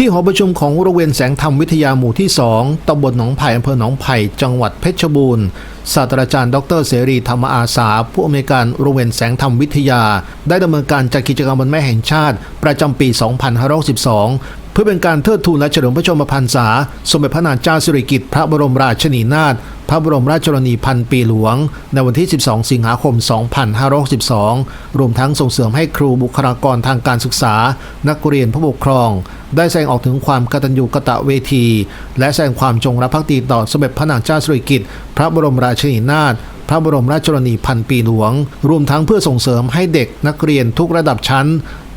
ที่หอประชุมของโรงเรียนแสงธรรมวิทยาหมู่ที่ 2ตำบลหนองไผ่อำเภอหนองไผ่จังหวัดเพชรบูรณ์ ศาสตราจารย์ ดรเสรีธรรมอาสา ผู้อำนวยการโรงเรียนแสงธรรมวิทยา ได้ดำเนินการจัดกิจกรรมวันแม่แห่งชาติ ประจำปี 2562เพื่อเป็นการเทิดทูนและเฉลิมพระชนมพรรษา สมเด็จพระนางเจ้าสิริกิติ์พระบรมราชินีนาถพระบรมราชชนนีพันปีหลวง ในวันที่ 12 สิงหาคม 2562 รวมทั้งส่งเสริมให้ครูบุคลากรทางการศึกษา นักเรียนผู้ปกครอง ได้แสดงออกถึงความกตัญญูกตเวที และแสดงความจงรักภักดีต่อสมเด็จพระนางเจ้าสิริกิติ์พระบรมราชินีนาถพระบรมราชชนนีพันปีหลวง รวมทั้งเพื่อส่งเสริมให้เด็กนักเรียนทุกระดับชั้น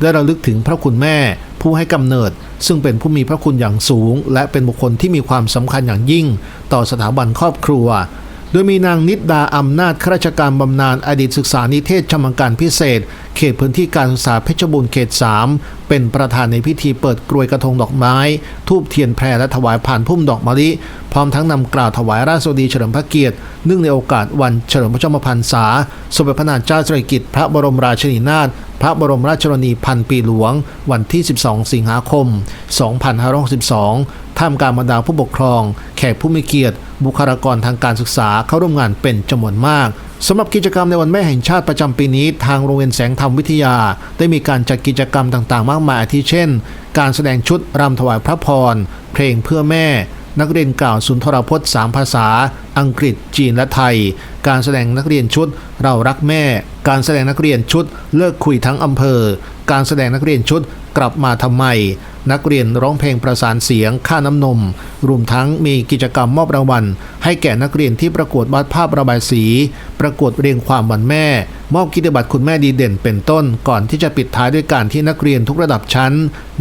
ได้ระลึกถึงพระคุณแม่ ผู้ให้กำเนิด ซึ่งเป็นผู้มีพระคุณอย่างสูง และเป็นบุคคลที่มีความสำคัญอย่างยิ่ง ต่อสถาบันครอบครัว โดยมีนางนิดดาอำนาจข้าราชการบำนาญอดีตศึกษานิเทศชำนาญการพิเศษเขตพื้นที่การศึกษาเพชรบูรณ์เขต 3 เป็นประธานในพิธีเปิดกรวยกระทงดอกไม้ ทูบเทียนแพรและถวายผ่านพุ่มดอกมะลิ พร้อมทั้งนำกล่าวถวายราชสวัสดีเฉลิมพระเกียรติเนื่องในโอกาสวันเฉลิมพระชนมพรรษา สมเด็จพระนางเจ้าสิริกิติ์พระบรมราชินีนาถพระบรมราชชนนีพันปีหลวง วันที่ 12 สิงหาคม 2562 ท่ามกลางบรรดาผู้ปกครอง แขกผู้มีเกียรติ บุคลากรทางการศึกษาเข้าร่วมงานเป็นจำนวนมาก สำหรับกิจกรรมในวันแม่แห่งชาติประจำปีนี้ ทางโรงเรียนแสงธรรมวิทยา ได้มีการจัดกิจกรรมต่างๆ มากมายอาทิเช่น การแสดงชุดรำถวายพระพร เพลงเพื่อแม่ นักเรียนกล่าวสุนทรพจน์ 3 ภาษา อังกฤษ จีนและไทย การแสดงนักเรียนชุด เรารักแม่ การแสดงนักเรียนชุด เลิกคุยทั้งอำเภอ การแสดงนักเรียนชุด กลับมาทำไม นักเรียนร้องเพลงประสานเสียง ค่าน้ำนม รวมทั้งมีกิจกรรมมอบรางวัล ให้แก่นักเรียนที่ประกวดวาดภาพระบายสี ประกวดเรียงความวันแม่ มอบกิจบัตรคุณแม่ดีเด่นเป็นต้น ก่อนที่จะปิดท้ายด้วยการที่นักเรียนทุกระดับชั้น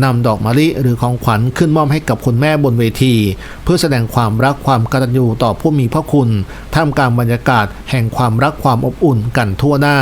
นำดอกมะลิหรือของขวัญขึ้นมอบให้กับคุณแม่บนเวที เพื่อแสดงความรักความกตัญญูต่อผู้มีพระคุณ ท่ามกลางบรรยากาศแห่งความรักความอบอุ่นกันทั่วหน้า